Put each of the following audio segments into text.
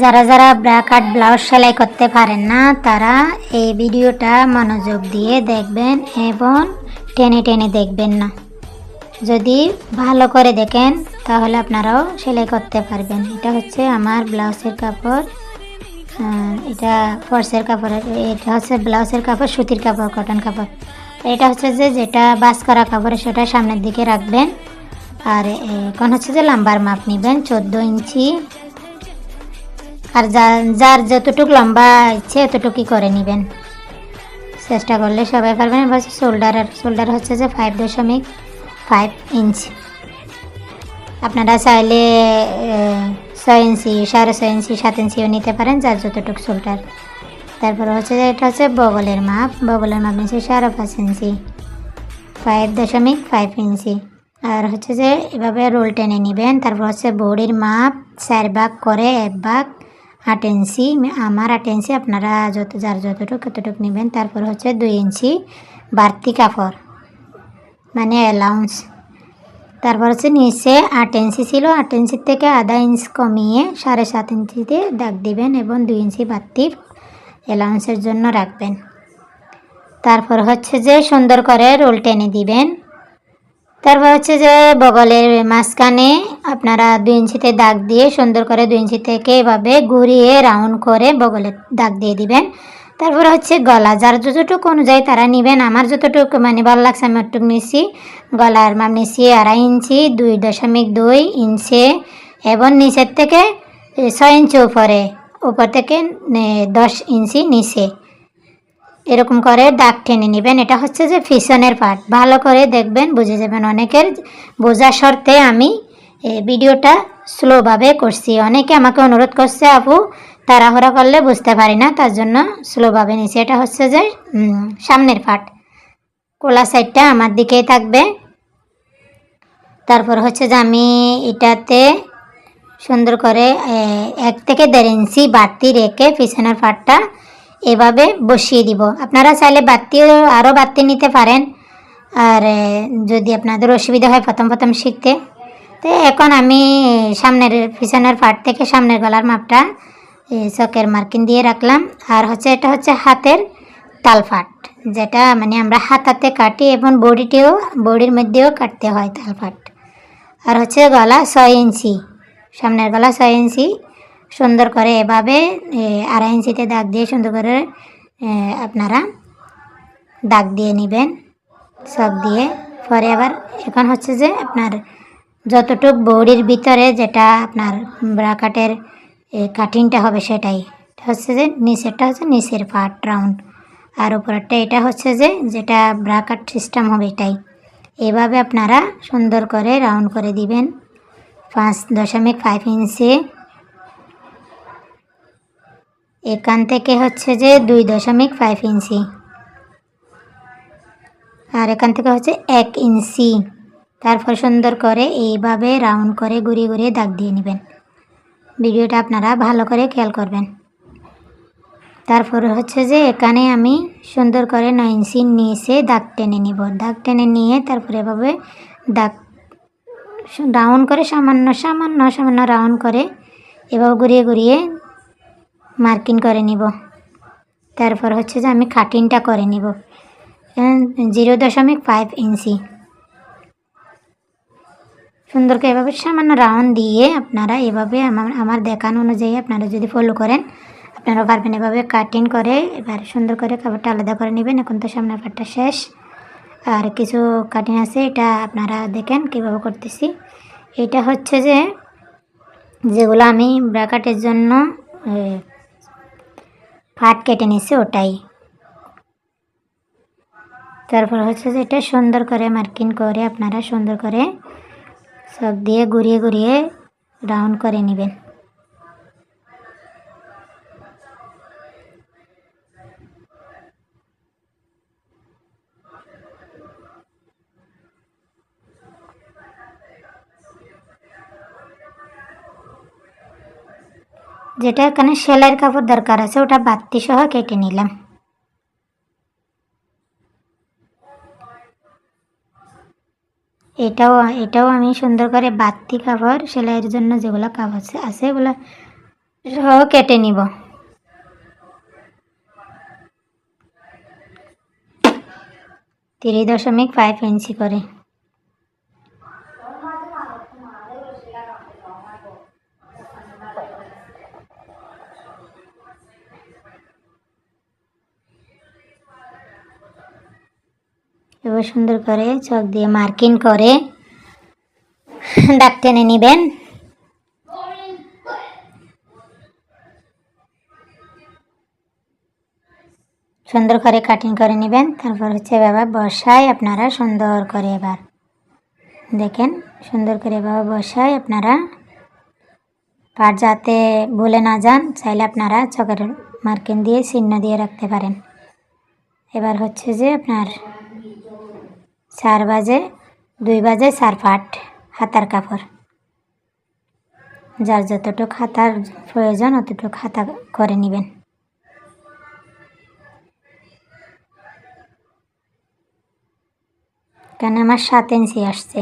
যারা যারা bra cut blouse সেলাই করতে পারেন না, তারা এই ভিডিওটা মনোযোগ দিয়ে দেখবেন এবং টেনে টেনে দেখবেন না। যদি ভালো করে দেখেন, তাহলে আপনারাও সেলাই করতে পারবেন। এটা হচ্ছে আমার ব্লাউজের কাপড়। এটা ফর্সের কাপড় এটা হচ্ছে ব্লাউজের কাপড়, সুতির কাপড়, কটন কাপড়। এটা হচ্ছে যে, যেটা বাস করা কাপড় সেটা সামনের দিকে রাখবেন। আর এখন হচ্ছে যে লাম্বার মাপ নেবেন। চোদ্দ ইঞ্চি আর যার যতটুকু লম্বা ইচ্ছে এতটুকুই করে নেবেন। চেষ্টা করলে সবাই পারবেন। এবার শোল্ডার আর শোল্ডার হচ্ছে যে ফাইভ দশমিক ফাইভ ইঞ্চ আপনারা চাইলে ছয় ইঞ্চি সাড়ে ছয় ইঞ্চি সাত ইঞ্চিও নিতে পারেন যার যতটুক শোল্ডার তারপরে হচ্ছে যে এটা হচ্ছে বগলের মাপ। বগলের মাপ নিচ্ছে সাড়ে পাঁচ ইঞ্চি ফাইভ দশমিক ফাইভ ইঞ্চি আর হচ্ছে যে এভাবে রোল টেনে নেবেন। তারপর হচ্ছে বডির মাপ চার ভাগ করে এক ভাগ। আট ইঞ্চি আমার আট ইঞ্চি আপনারা যত যার যতটুকু ততটুকু নেবেন। তারপর হচ্ছে দুই ইঞ্চি বাড়তি কাপড় মানে অ্যালাউন্স তারপর হচ্ছে নিচে আট ইঞ্চি ছিল। আট ইঞ্চির থেকে আধা ইঞ্চ কমিয়ে সাড়ে সাত ইঞ্চিতে দাগ দিবেন এবং দুই ইঞ্চি বাড়তি অ্যালাউন্সের জন্য রাখবেন। তারপর হচ্ছে যে সুন্দর করে রোল টেনে দিবেন। তারপর হচ্ছে যে বগলের মাঝখানে আপনারা দুই ইঞ্চিতে দাগ দিয়ে সুন্দর করে দুই ইঞ্চি থেকে এভাবে ঘুরিয়ে রাউন্ড করে বগলে দাগ দিয়ে দিবেন। তারপর হচ্ছে গলা, যার যতটুকু অনুযায়ী তারা নেবেন, আমার যতটুকু মানে ভালো লাগছে আমি একটু নিছি। গলার মাপ নিছি আড়াই ইঞ্চি, দুই দশমিক দুই ইঞ্চি এবং নিচের থেকে ছয় ইঞ্চি উপরে, উপর থেকে দশ ইঞ্চি নিচে। এরকম করে দাগ টেনে নেবেন। এটা হচ্ছে যে ফিশনের পার্ট ভালো করে দেখবেন, বুঝে যাবেন। অনেকের বোঝার শর্তে আমি ভিডিওটা স্লোভাবে করছি। অনেকে আমাকে অনুরোধ করছে, আপু, তাড়াহুড়া করলে বুঝতে পারি না, তার জন্য স্লোভাবে নিছি। এটা হচ্ছে যে সামনের পার্ট কোলা সাইডটা আমার দিকেই থাকবে। তারপর হচ্ছে যে আমি এটাতে সুন্দর করে এক থেকে দেড় ইঞ্চি বাড়তি রেখে পিছনের পাটটা এভাবে বসিয়ে দিব। আপনারা চাইলে বাড়তিও আরও বাড়তি নিতে পারেন। আর যদি আপনাদের অসুবিধা হয় প্রথম প্রথম শিখতে। তো এখন আমি সামনের পিছনের পাট থেকে সামনের গলার মাপটা চকের মার্কিন দিয়ে রাখলাম। আর হচ্ছে, এটা হচ্ছে হাতের তালফাট যেটা মানে আমরা হাত হাতে কাটি এবং বডিটিও, বডির মধ্যেও কাটতে হয় তালফাট আর হচ্ছে গলা ছয় ইঞ্চি, সামনের গলা ছয় ইঞ্চি। সুন্দর করে এভাবে আড়াই ইঞ্চিতে দাগ দিয়ে সুন্দর করে আপনারা দাগ দিয়ে নেবেন, সব দিয়ে। পরে আবার এখন হচ্ছে যে আপনার যতটুক বডির ভিতরে যেটা আপনার ব্রাকাটের কাটিংটা হবে সেটাই। হচ্ছে যে নিচেরটা হচ্ছে নিচের পার্ট রাউন্ড আর উপরেরটা এটা হচ্ছে যে যেটা ব্রাকাট সিস্টেম হবে এটাই। এভাবে আপনারা সুন্দর করে রাউন্ড করে দিবেন। পাঁচ দশমিক ফাইভ ইঞ্চি এখান থেকে হচ্ছে যে দুই দশমিক ফাইভ ইঞ্চি। আর এখান থেকে হচ্ছে এক ইঞ্চি। তারপর সুন্দর করে এইভাবে রাউন্ড করে ঘুরিয়ে ঘুরিয়ে দাগ দিয়ে নেবেন। ভিডিওটা আপনারা ভালো করে খেয়াল করবেন। তারপর হচ্ছে যে এখানে আমি সুন্দর করে নয় ইঞ্চি নিচে দাগ টেনে নিব। দাগ টেনে নিয়ে তারপরে এভাবে দাগ রাউন্ড করে সামান্য সামান্য সামান্য রাউন্ড করে এভাবে ঘুরিয়ে ঘুরিয়ে মার্কিং করে নিব। তারপর হচ্ছে যে আমি কাটিংটা করে নিব। জিরো দশমিক ফাইভ ইঞ্চি। সুন্দর করে এভাবে সামান্য রাউন্ড দিয়ে আপনারা এভাবে আমার আমার দেখানো অনুযায়ী আপনারা যদি ফলো করেন আপনারা পারবেন এভাবে কাটিং করে, এবার সুন্দর করে কাপড়টা আলাদা করে নেবেন। এখন তো সামনের পাটটা শেষ। আর কিছু কাটিং আছে, এটা আপনারা দেখেন কীভাবে করতেছি। এটা হচ্ছে যে, যেগুলো আমি ব্র্যাকেটের জন্য পাট কেটে নিয়েছে ওটাই। তারপর হচ্ছে যে এটা সুন্দর করে মার্কিং করে আপনারা সুন্দর করে সব দিয়ে ঘুরিয়ে ঘুরিয়ে রাউন্ড করে নেবেন। যেটা এখানে সেলাইয়ের কাপড় দরকার আছে, ওটা বাতি সহ কেটে নিলাম। এটাও এটাও আমি সুন্দর করে বাতি কাপড় সেলাইয়ের জন্য যেগুলো কাপড় আছে- আছে ওগুলো সহ কেটে নিব। তিরিশ দশমিক ফাইভ ইঞ্চি করে। এবার সুন্দর করে চক দিয়ে মার্কিং করে। দাগ টেনে নেবেন। সুন্দর করে কাটিং করে নেবেন। তারপর হচ্ছে এভাবে বসায় আপনারা সুন্দর করে এবার। দেখেন, সুন্দর করে এভাবে বসায় আপনারা। পাট যাতে ভুলে না যান, চাইলে আপনারা চকের মার্কিন দিয়ে চিহ্ন দিয়ে রাখতে পারেন। এবার হচ্ছে যে আপনার চার বাজে, দুই বাজে, চার ফাট হাতার কাপড়। যার যতটুকু হাতার প্রয়োজন, অতটুকু হাতা করে নেবেন। কেন আমার সাত ইঞ্চি আসছে?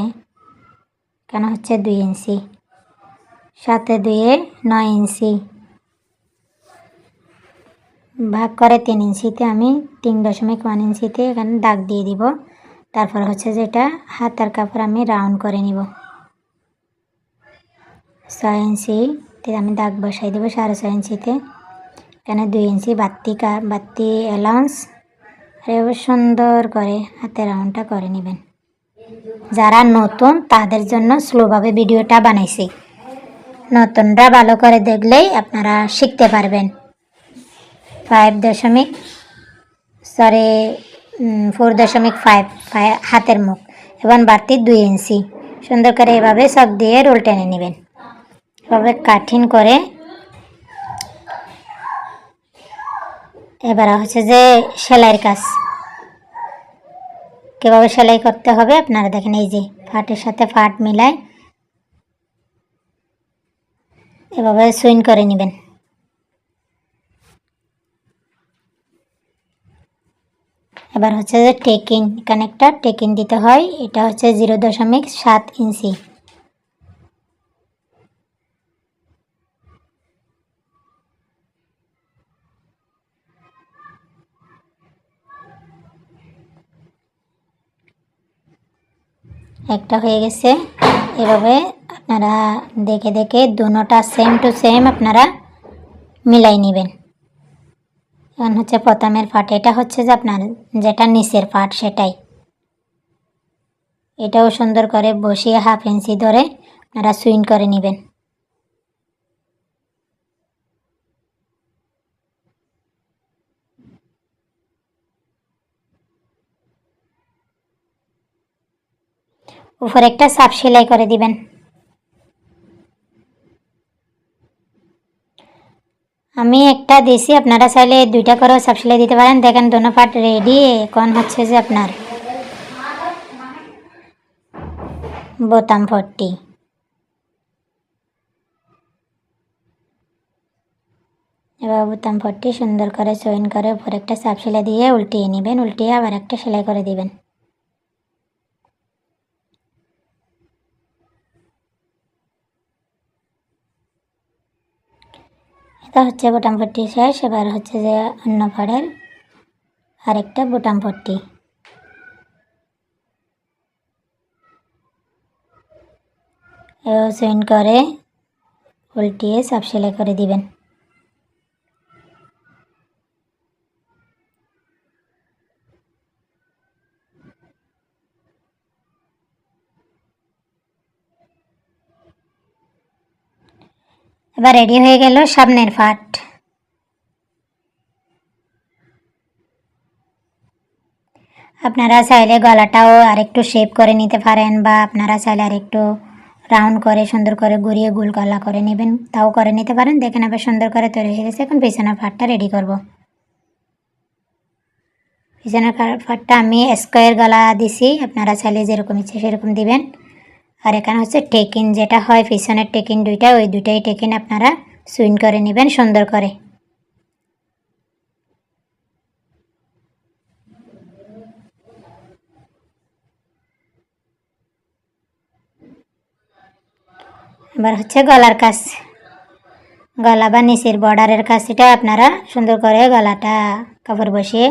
কেন হচ্ছে দুই ইঞ্চি? সাতে দুইয়ে নয় ইঞ্চি। ভাগ করে তিন ইঞ্চিতে আমি তিন দশমিক ওয়ান ইঞ্চিতে এখানে দাগ দিয়ে দিব। তারপর হচ্ছে যেটা হাতার কাপড় আমি রাউন্ড করে নিব। ছয় ইঞ্চিতে আমি দাগ বসাই দেবো, সাড়ে ছয় ইঞ্চিতে। এখানে দুই ইঞ্চি বাত্তি কা বাত্তি অ্যালাউন্স আর সুন্দর করে হাতে রাউন্ডটা করে নেবেন। যারা নতুন, তাদের জন্য স্লোভাবে ভিডিওটা বানাইছি। নতুনরা ভালো করে দেখলেই আপনারা শিখতে পারবেন। ফাইভ দশমিক সরি ফোর দশমিক ফাইভ হাতের মুখ এবং বাড়তি দুই ইঞ্চি সুন্দর করে এভাবে সব দিয়ে রোল টেনে নেবেন। এভাবে কাঠিন করে এবার হচ্ছে যে সেলাইয়ের কাজ। কীভাবে সেলাই করতে হবে আপনারা দেখেন, এই যে ফাটের সাথে ফাট মিলায় এভাবে সুইন করে নেবেন। এবার হচ্ছে যে টেকিং এখানে একটা টেকিং দিতে হয়। এটা হচ্ছে জিরো দশমিক সাত ইঞ্চি। একটা হয়ে গেছে। এভাবে আপনারা দেখে দেখে দুটোটা সেম টু সেম আপনারা মিলাই নেবেন। এখন হচ্ছে প্রথমের পাট, এটা হচ্ছে যে আপনার যেটা নিচের পাট, সেটাই। এটাও সুন্দর করে বসিয়ে হাফ ইঞ্চি ধরে আপনারা সুইন করে নেবেন। উপরে একটা সাপ সেলাই করে দিবেন। আমি একটা দিছি, আপনারা চাইলে দুইটা করেও সাপ সেলাই দিতে পারেন। দেখেন, দোনো পাট রেডি এখন হচ্ছে যে আপনার বোতাম ফট্টি এবার বোতাম ফট্টি সুন্দর করে চয়ন করে উপরে একটা সাপ সেলাই দিয়ে উল্টিয়ে নেবেন, উল্টিয়ে আবার একটা সেলাই করে দিবেন। এটা হচ্ছে বোটাম পট্টি শেষ, এবার হচ্ছে যে অন্য পাড়ের আরেকটা বোটাম পট্টি। সুইন করে, উল্টিয়ে সাপ সেলাই করে দিবেন। এবার রেডি হয়ে গেল সামনের ফাট আপনারা চাইলে গলাটাও আরেকটু শেপ করে নিতে পারেন বা আপনারা চাইলে আরেকটু রাউন্ড করে সুন্দর করে ঘুরিয়ে গোল গলা করে নেবেন, তাও করে নিতে পারেন। দেখেন আবার সুন্দর করে তৈরি হয়ে গেছে। এখন পিছনের ফাটটা রেডি করব। পিছনের ফাটটা আমি স্কোয়ার গলা দিছি। আপনারা চাইলে যেরকম ইচ্ছে সেরকম দিবেন। আর এখানে হচ্ছে টেকিন যেটা হয়, পিছনের টেকিন দুইটা, ওই দুইটাই টেকিন আপনারা সুইন করে নেবেন সুন্দর করে। এবার হচ্ছে গলার কাজ। গলা বা নিচের বর্ডারের কাছটা আপনারা সুন্দর করে গলাটা কাপড় বসিয়ে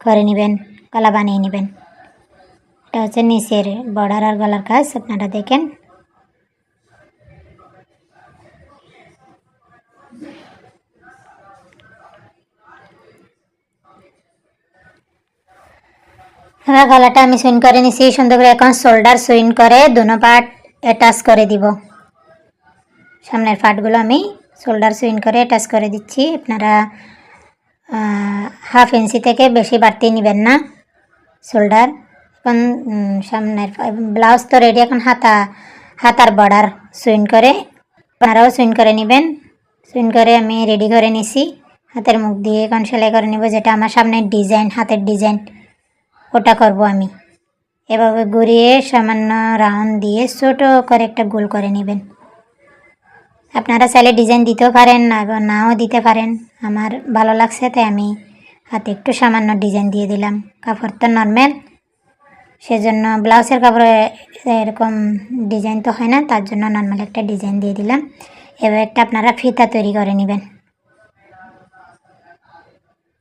করে নেবেন, গলা বানিয়ে নেবেন। এটা হচ্ছে নিচের বর্ডার আর গলার কাজ, আপনারা দেখেন। এবার গলাটা আমি সুইন করে নিছি, সুন্দর করে এখন শোল্ডার সুইন করে দুনো পার্ট অ্যাটাচ করে দিব। সামনের পার্টগুলো আমি শোল্ডার সুইন করে অ্যাটাচ করে দিচ্ছি। আপনারা হাফ ইঞ্চি থেকে বেশি বাড়তি নেবেন না শোল্ডার এখন সামনের ব্লাউজ তো রেডি এখন হাতা, হাতার বর্ডার সুইন করে, আপনারাও সুইন করে নেবেন। সুইন করে আমি রেডি করে নিছি। হাতের মুখ দিয়ে এখন সেলাই করে নিব, যেটা আমার সামনের ডিজাইন হাতের ডিজাইন ওটা করব আমি। এভাবে ঘুরিয়ে সামান্য রাউন্ড দিয়ে ছোটো করে একটা গোল করে নেবেন। আপনারা চাইলে ডিজাইন দিতেও পারেন নাও দিতে পারেন। আমার ভালো লাগছে, তাই আমি হাতে একটু সামান্য ডিজাইন দিয়ে দিলাম। কাপড় তো নর্মাল সেজন্য ব্লাউজের কাপড়ে এরকম ডিজাইন তো হয় না, তার জন্য নর্মাল একটা ডিজাইন দিয়ে দিলাম। এবার একটা আপনারা ফিতা তৈরি করে নেবেন।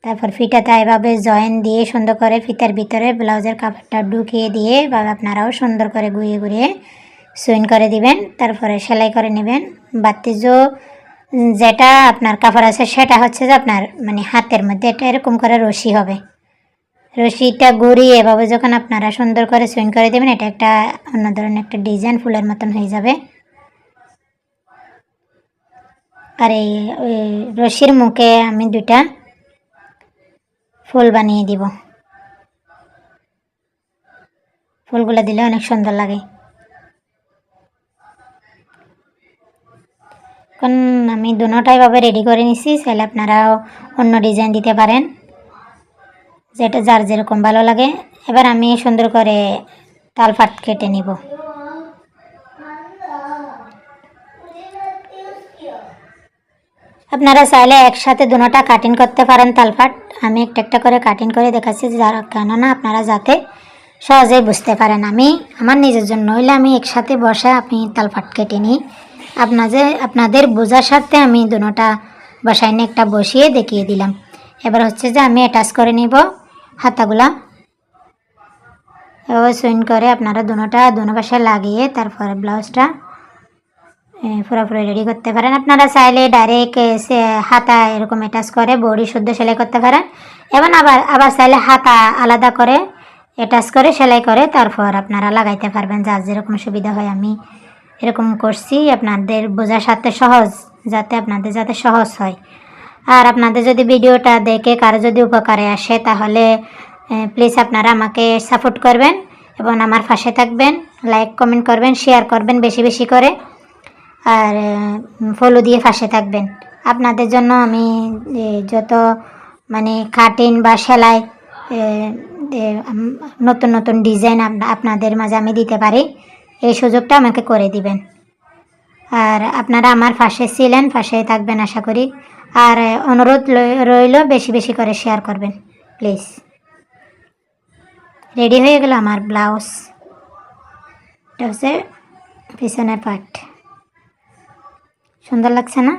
তারপর ফিতাটা এভাবে জয়েন দিয়ে সুন্দর করে ফিতার ভিতরে ব্লাউজের কাপড়টা ঢুকিয়ে দিয়ে বা আপনারাও সুন্দর করে ঘুরিয়ে ঘুরিয়ে সুইন করে দিবেন। তারপরে সেলাই করে নেবেন। বাতিজো যেটা আপনার কাপড় আছে, সেটা হচ্ছে যে আপনার মানে হাতের মধ্যে, এটা এরকম করে রশি হবে। রশিটা ঘুরিয়ে এভাবে যখন আপনারা সুন্দর করে সুইন করে দেবেন, এটা একটা অন্য ধরনের একটা ডিজাইন ফুলের মতন হয়ে যাবে। আর এই রশির মুখে আমি দুইটা ফুল বানিয়ে দিব। ফুলগুলো দিলে অনেক সুন্দর লাগে। এখন আমি দুটাই ভাবে রেডি করে নিছি, চাইলে আপনারাও অন্য ডিজাইন দিতে পারেন। যেটা যার যেরকম ভালো লাগে। এবার আমি সুন্দর করে তাল ফাট কেটে নিব। আপনারা চাইলে একসাথে দুটোটা কাটিং করতে পারেন তালপাট আমি একটা একটা করে কাটিং করে দেখাচ্ছি যারা, কেননা আপনারা যাতে সহজেই বুঝতে পারেন। আমি, আমার নিজের জন্য হইলে আমি একসাথে বসে আপনি তালপাট কেটে নিই। আপনাদের আপনাদের বোঝার স্বার্থে আমি দুটোটা বসাই নিয়ে একটা বসিয়ে দেখিয়ে দিলাম। এবার হচ্ছে যে আমি অ্যাটাচ করে নিব হাতাগুলা। এভাবে সুইন করে আপনারা দুটোটা দুনো পাশে লাগিয়ে তারপরে ব্লাউজটা পুরোপুরি রেডি করতে পারেন। আপনারা চাইলে ডাইরেক্ট সে, হাতা এরকম অ্যাটাচ করে বডি শুদ্ধ সেলাই করতে পারেন। এবং আবার আবার চাইলে হাতা আলাদা করে অ্যাটাচ করে সেলাই করে তারপর আপনারা লাগাইতে পারবেন। যার যেরকম সুবিধা হয় আমি এরকম করছি। আপনাদের বোঝার সাথে সহজ, যাতে আপনাদের যাতে সহজ হয়। আর আপনাদের যদি ভিডিওটা দেখে কারও যদি উপকারে আসে, তাহলে প্লিজ আপনারা আমাকে সাপোর্ট করবেন এবং আমার পাশে থাকবেন লাইক কমেন্ট করবেন শেয়ার করবেন বেশি বেশি করে। আর ফলো দিয়ে পাশে থাকবেন। আপনাদের জন্য আমি যত মানে কাটিং বা সেলাই নতুন নতুন ডিজাইন আপনাদের মাঝে আমি দিতে পারি, এই সুযোগটা আমাকে করে দিবেন। আর আপনারা আমার পাশে ছিলেন পাশেই থাকবেন আশা করি। আর অনুরোধ রইল বেশি বেশি করে শেয়ার করবেন প্লিজ রেডি হয়ে গেল আমার ব্লাউজ এটা হচ্ছে পিছনের পার্ট সুন্দর লাগছে না?